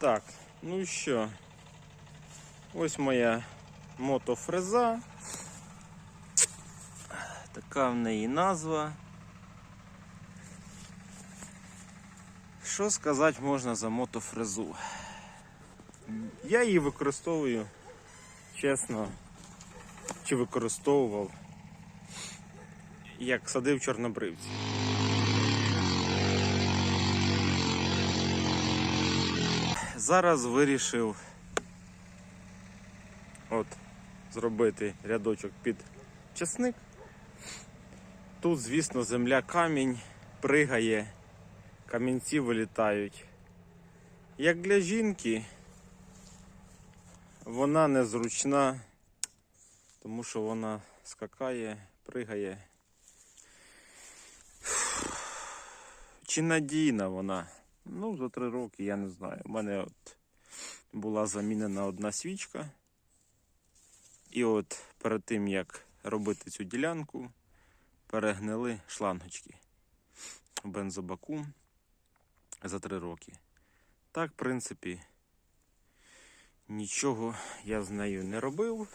Так, ну що, ось моя мотофреза. Така в неї назва. Що сказати можна за мотофрезу? Я її використовую, чесно, чи використовував, як садив чорнобривці. Зараз вирішив от зробити рядочок під часник. Тут, звісно, земля камінь пригає, камінці вилітають. Як для жінки, вона незручна, тому що вона скакає, пригає. Чи надійна вона? Ну, за три роки я не знаю. У мене от була замінена одна свічка. І от перед тим як робити цю ділянку, перегнили шлангочки в бензобаку за три роки. Так, в принципі, нічого я з нею не робив.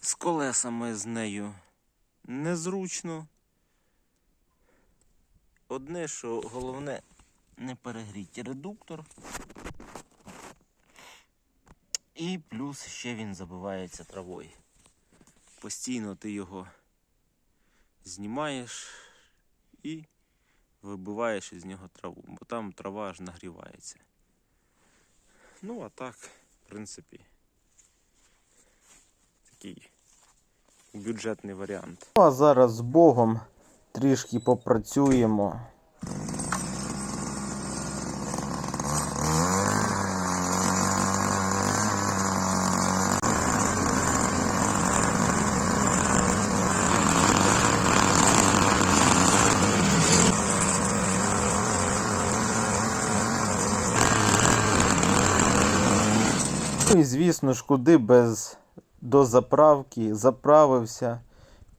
З колесами з нею незручно. Одне, що головне не перегріти редуктор. І плюс ще він забивається травою. Постійно ти його знімаєш і вибиваєш із нього траву, бо там трава аж нагрівається. Ну, а так, в принципі, такий бюджетний варіант. Ну, а зараз з Богом трішки попрацюємо. Ну і звісно ж, куди без дозаправки заправився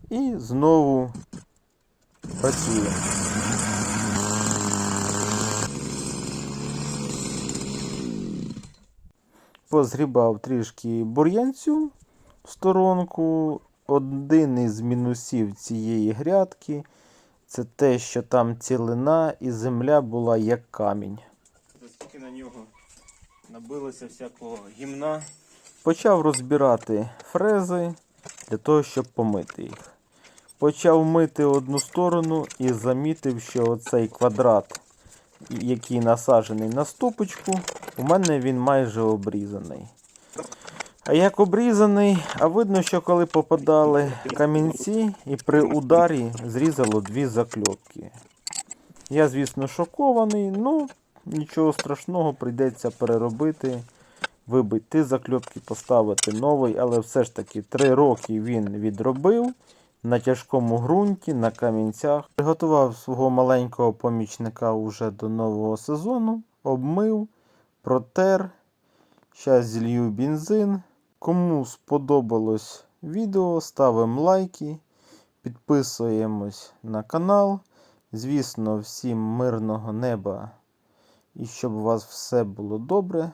і знову працює. Позгрібав трішки бур'янцю в сторонку. Один із мінусів цієї грядки це те, що там цілина і земля була як камінь. Скільки на нього набилося всякого гімна. Почав розбирати фрези для того, щоб помити їх. Почав мити одну сторону і замітив, що оцей квадрат, який насаджений на ступочку, у мене він майже обрізаний. А як обрізаний, а видно, що коли попадали камінці і при ударі зрізало дві закльопки. Я, звісно, шокований, ну нічого страшного, прийдеться переробити вибити закльопки, поставити новий, але все ж таки 3 роки він відробив на тяжкому ґрунті, на камінцях. Приготував свого маленького помічника уже до нового сезону, обмив, протер. Зараз зілью бензин. Кому сподобалось відео, ставимо лайки, підписуємось на канал. Звісно, всім мирного неба і щоб у вас все було добре.